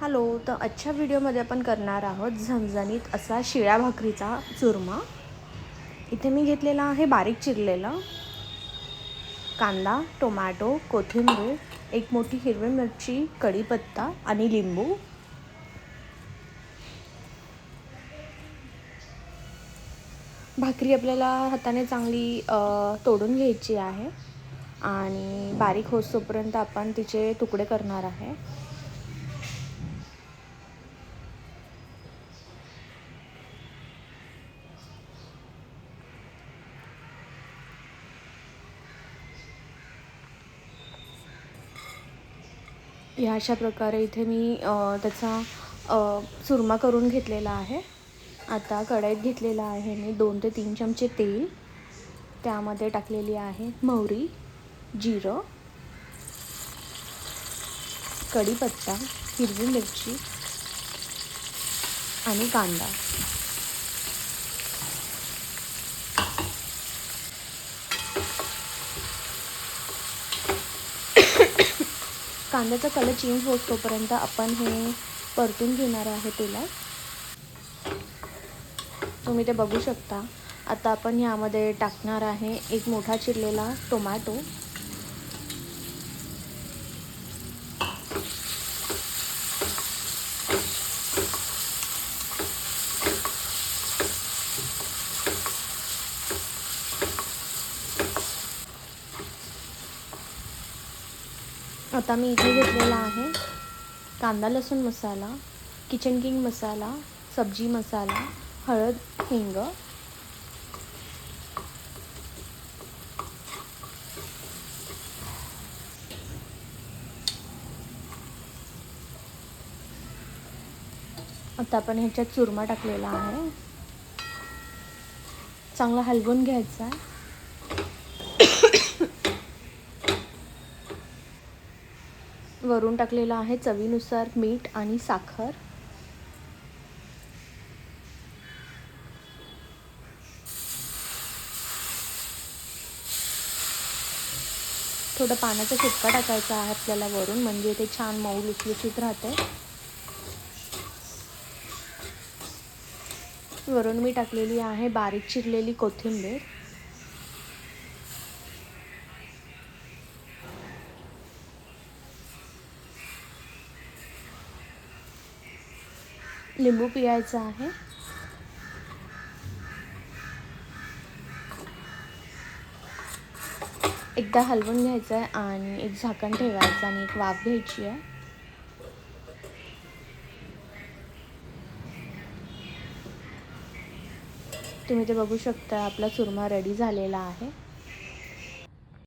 Hello तर आजच्या व्हिडिओमध्ये आपण करणार आहोत झणझणीत असा शिळ्या भाकरीचा चुरमा. इथे मी घेतलेला आहे बारीक चिरलेला कांदा टोमॅटो कोथिंबीर एक मोठी हिरवी मिरची कढीपत्ता आणि लिंबू. भाकरी आपल्याला हाताने चांगली तोडून घ्यायची आहे आणि बारीक होसोपर्यंत आपण तिचे तुकडे करणार आहे. या अशा प्रकारे इथे मी त्याचा चुरमा करून घेतलेला आहे. आता कढईत घेतलेला आहे मी दोन ते तीन चमचे तेल. त्यामध्ये टाकलेली आहे मोहरी जिरं कढीपत्ता हिरवी मिरची आणि कांदा. कांद्याचा कलर चेंज होतोपर्यंत आपण हे परतून घेणार आहे तेलात. तुम्ही ते बघू शकता. आता आपण यामध्ये टाकणार आहे एक मोठा चिरलेला टोमॅटो आता मी इथे घेतलेला आहे कांदा लसूण मसाला किचन किंग मसाला सब्जी मसाला हळद हिंग. आता आपण ह्याच्यात चुरमा टाकलेला आहे. चांगला हलवून घ्यायचा आहे. वरून टाकलेलं आहे चवीनुसार मीठ आणि साखर. थोडं पाण्याचा शिटका टाकायचा आहे आपल्याला वरून म्हणजे ते छान मऊ लुसलुसीत राहते वरून मी टाकलेली आहे बारीक चिरलेली कोथिंबीर. लिंबू पिळायचा आहे. एकदा हलवून घ्यायचं आहे आणि एक झाकण ठेवायचं आणि एक वाफ घ्यायची आहे. तुम्ही ते बघू शकता आपला चुरमा रेडी झालेला आहे.